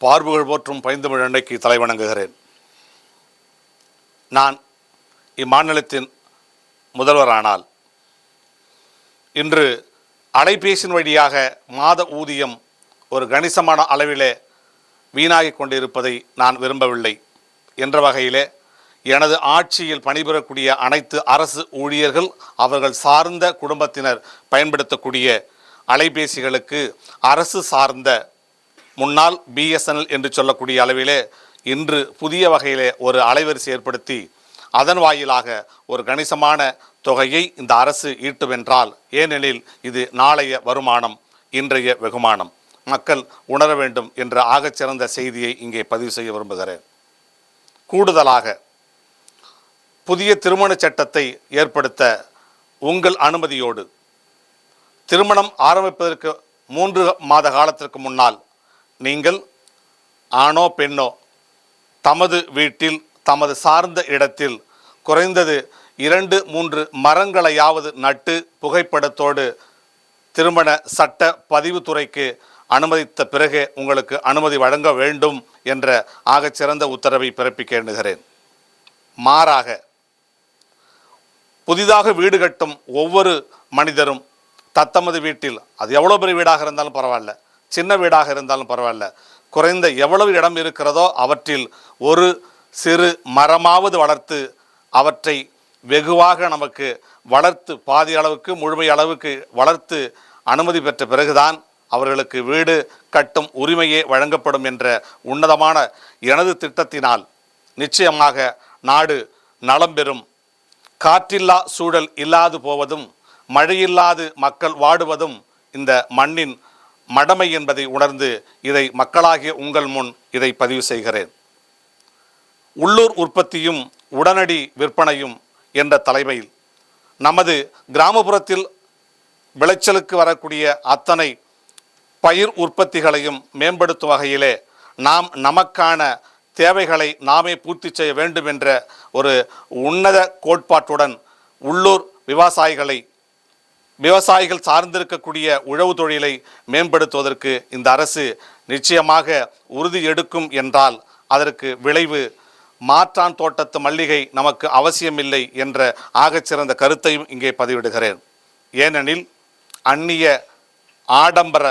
பார்வுகள் போற்றும் பைந்தமிழ் அன்னைக்கு தலைவணங்குகிறேன் நான் இம்மாநிலத்தின் முதல்வரானால் இன்று அலைபேசியின் வழியாக மாத ஊதியம் ஒரு கணிசமான அளவிலே வீணாகிக் கொண்டிருப்பதை நான் விரும்பவில்லை. என்ற வகையிலே எனது ஆட்சியில் பணிபுரக்கூடிய அனைத்து அரசு ஊழியர்கள் அவர்கள் சார்ந்த குடும்பத்தினர் பயன்படுத்தக்கூடிய அலைபேசிகளுக்கு அரசு சார்ந்த முன்னாள் பிஎஸ்என்எல் என்று சொல்லக்கூடிய அளவிலே இன்று புதிய வகையிலே ஒரு அலைவரிசை ஏற்படுத்தி அதன் வாயிலாக ஒரு கணிசமான தொகையை இந்த அரசு ஈட்டுமென்றால் ஏனெனில் இது நாளைய வருமானம் இன்றைய வெகுமானம். மக்கள் உணர வேண்டும் என்ற ஆகச்சிறந்த செய்தியை இங்கே பதிவு செய்ய விரும்புகிறேன். கூடுதலாக புதிய திருமண சட்டத்தை ஏற்படுத்த உங்கள் அனுமதியோடு திருமணம் ஆரம்பிப்பதற்கு மூன்று மாத காலத்திற்கு முன்னால் நீங்கள் ஆணோ பெண்ணோ தமது வீட்டில் தமது சார்ந்த இடத்தில் குறைந்தது இரண்டு மூன்று மரங்களையாவது நட்டு புகைப்படத்தோடு திருமண சட்ட பதிவுத்துறைக்கு அனுமதித்த பிறகே உங்களுக்கு அனுமதி வழங்க வேண்டும் என்ற ஆகச்சிறந்த உத்தரவை பிறப்பிக்க எண்ணுகிறேன். மாறாக புதிதாக வீடு கட்டும் ஒவ்வொரு மனிதரும் தத்தமது வீட்டில் அது எவ்வளோ பெரிய வீடாக இருந்தாலும் பரவாயில்ல சின்ன வீடாக இருந்தாலும் பரவாயில்ல. குறைந்த எவ்வளவு இடம் இருக்கிறதோ அவற்றில் ஒரு சிறு மரமாவது வளர்த்து அவற்றை வெகுவாக நமக்கு வளர்த்து பாதி அளவுக்கு முழுமை அளவுக்கு வளர்த்து அனுமதி பெற்ற பிறகுதான் அவர்களுக்கு வீடு கட்டும் உரிமையே வழங்கப்படும் என்ற உன்னதமான எனது திட்டத்தினால் நிச்சயமாக நாடு நலம் பெறும். காற்றில்லா சூழல் இல்லாது போவதும் மழையில்லாது மக்கள் வாடுவதும் இந்த மண்ணின் மடமை என்பதை உணர்ந்து இதை மக்களாகிய உங்கள் முன் இதை பதிவு செய்கிறேன். உள்ளூர் உற்பத்தியும் உடனடி விற்பனையும் என்ற தலைமையில் நமது கிராமப்புறத்தில் விளைச்சலுக்கு வரக்கூடிய அத்தனை பயிர் உற்பத்திகளையும் மேம்படுத்தும் வகையிலே நாம் நமக்கான தேவைகளை நாமே பூர்த்தி செய்ய வேண்டும் என்ற ஒரு உன்னத கோட்பாட்டுடன் உள்ளூர் விவசாயிகளை விவசாயிகள் சார்ந்திருக்கக்கூடிய உழவு தொழிலை மேம்படுத்துவதற்கு இந்த அரசு நிச்சயமாக உறுதி எடுக்கும் என்றால் அதற்கு விளைவு மாற்றான் தோட்டத்து மல்லிகை நமக்கு அவசியமில்லை என்ற ஆகச்சிறந்த கருத்தையும் இங்கே பதிவிடுகிறேன். ஏனெனில் அந்நிய ஆடம்பர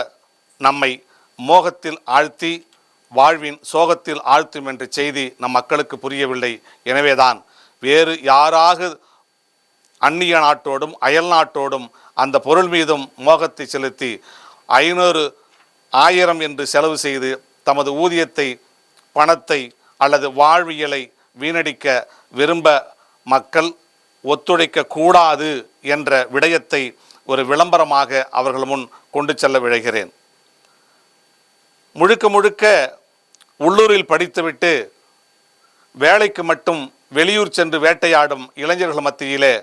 நம்மை மோகத்தில் ஆழ்த்தி வாழ்வின் சோகத்தில் ஆழ்த்தும் என்ற செய்தி நம் மக்களுக்கு புரியவில்லை. எனவேதான் வேறு யாராக அந்நிய நாட்டோடும் அயல் நாட்டோடும் அந்த பொருள் மீதும் மோகத்தை செலுத்தி ஐநூறு ஆயிரம் என்று செலவு செய்து தமது ஊதியத்தை பணத்தை அல்லது வாழ்வியலை வீணடிக்க விரும்ப மக்கள் ஒத்துழைக்க கூடாது என்ற விடயத்தை ஒரு விளம்பரமாக அவர்கள் முன் கொண்டு செல்ல விழைகிறேன். முழுக்க முழுக்க உள்ளூரில் படித்துவிட்டு வேலைக்கு மட்டும் வெளியூர் சென்று வேட்டையாடும் இளைஞர்கள் மத்தியிலே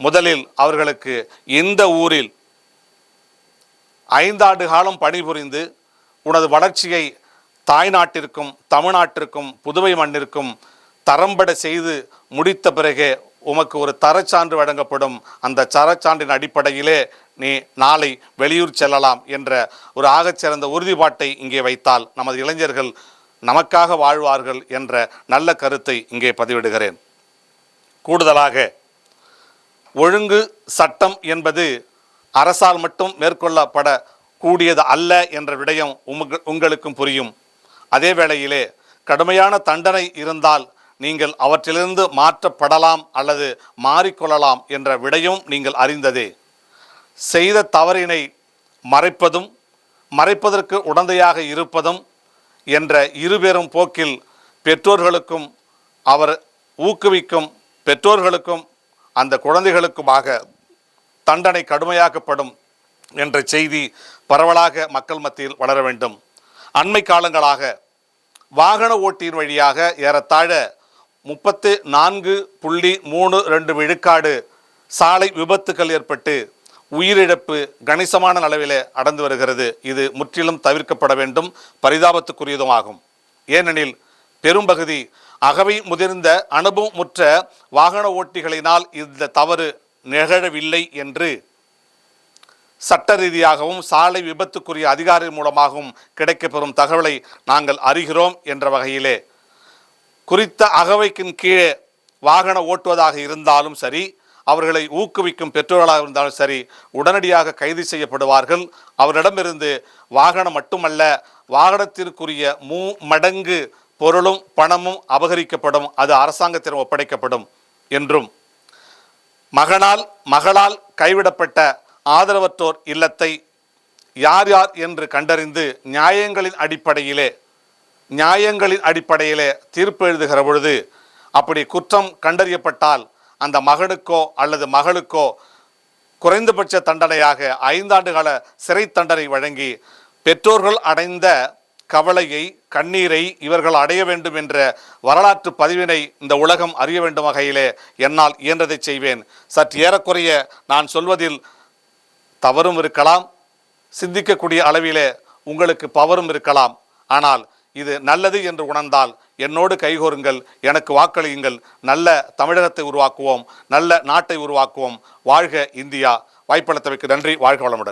முதலில் அவர்களுக்கு இந்த ஊரில் ஐந்தாண்டு காலம் பணிபுரிந்து உனது வளர்ச்சியை தாய்நாட்டிற்கும் தமிழ்நாட்டிற்கும் புதுவை மண்ணிற்கும் தரம்பட செய்து முடித்த பிறகே உமக்கு ஒரு தரச்சான்று வழங்கப்படும். அந்த தரச்சான்றின் அடிப்படையிலே நீ நாளை வெளியூர் செல்லலாம் என்ற ஒரு ஆகச்சிறந்த உறுதிப்பாட்டை இங்கே வைத்தால் நமது இளைஞர்கள் நமக்காக வாழ்வார்கள் என்ற நல்ல கருத்தை இங்கே பதிவிடுகிறேன். கூடுதலாக ஒழுங்கு சட்டம் என்பது அரசால் மட்டும் மேற்கொள்ளப்பட கூடியது அல்ல என்ற விடயம் உங்களுக்கும் புரியும். அதே வேளையிலே கடுமையான தண்டனை இருந்தால் நீங்கள் அவற்றிலிருந்து மாற்றப்படலாம் அல்லது மாறிக்கொள்ளலாம் என்ற விடயம் நீங்கள் அறிந்ததே. செய்த தவறினை மறைப்பதும் மறைப்பதற்கு உடந்தையாக இருப்பதும் என்ற இருபெரும் போக்கில் பெற்றோர்களுக்கும் அவர் ஊக்குவிக்கும் பெற்றோர்களுக்கும் அந்த குழந்தைகளுக்குமாக தண்டனை கடுமையாக்கப்படும் என்ற செய்தி பரவலாக மக்கள் மத்தியில் வளர வேண்டும். அண்மை காலங்களாக வாகன ஓட்டியின் வழியாக ஏறத்தாழ முப்பத்து நான்கு புள்ளி மூணு ரெண்டு விழுக்காடு சாலை விபத்துக்கள் ஏற்பட்டு உயிரிழப்பு கணிசமான அளவிலே அடர்ந்து வருகிறது. இது முற்றிலும் தவிர்க்கப்பட வேண்டும் பரிதாபத்துக்குரியதும் ஆகும். ஏனெனில் பெரும்பகுதி அகவை முதிர்ந்த அனுபவமுற்ற வாகன ஓட்டிகளினால் இந்த தவறு நிகழவில்லை என்று சட்ட ரீதியாகவும் சாலை விபத்துக்குரிய அதிகாரி மூலமாகவும் கிடைக்கப்பெறும் தகவலை நாங்கள் அறிகிறோம் என்ற வகையிலே. குறித்த அகவைக்கின் கீழே வாகன ஓட்டுவதாக இருந்தாலும் சரி அவர்களை ஊக்குவிக்கும் பெற்றோர்களாக இருந்தாலும் சரி உடனடியாக கைது செய்யப்படுவார்கள். அவரிடமிருந்து வாகனம் மட்டுமல்ல வாகனத்திற்குரிய மூ மடங்கு பொருளும் பணமும் அபகரிக்கப்படும் அது அரசாங்கத்திடம் ஒப்படைக்கப்படும் என்றும். மகனால் மகளால் கைவிடப்பட்ட ஆதரவற்றோர் இல்லத்தை யார் யார் என்று கண்டறிந்து நியாயங்களின் அடிப்படையிலே நியாயங்களின் அடிப்படையிலே தீர்ப்பு எழுதுகிற பொழுது அப்படி குற்றம் கண்டறியப்பட்டால் அந்த மகனுக்கோ அல்லது மகளுக்கோ குறைந்தபட்ச தண்டனையாக ஐந்தாண்டு கால சிறை தண்டனை வழங்கி பெற்றோர்கள் அடைந்த கவலையை கண்ணீரை இவர்கள் அடைய வேண்டும் என்ற வரலாற்று பதிவினை இந்த உலகம் அறிய வேண்டும் வகையிலே என்னால் இயன்றதை செய்வேன். சற்று ஏறக்குறைய நான் சொல்வதில் தவறும் இருக்கலாம் சிந்திக்கக்கூடிய அளவிலே உங்களுக்கு பவரும் இருக்கலாம். ஆனால் இது நல்லது என்று உணர்ந்தால் என்னோடு கைகோருங்கள் எனக்கு வாக்களியுங்கள். நல்ல தமிழகத்தை உருவாக்குவோம் நல்ல நாட்டை உருவாக்குவோம். வாழ்க இந்தியா. வாய்ப்பளித்தவைக்கு நன்றி. வாழ்க வளமுடன்.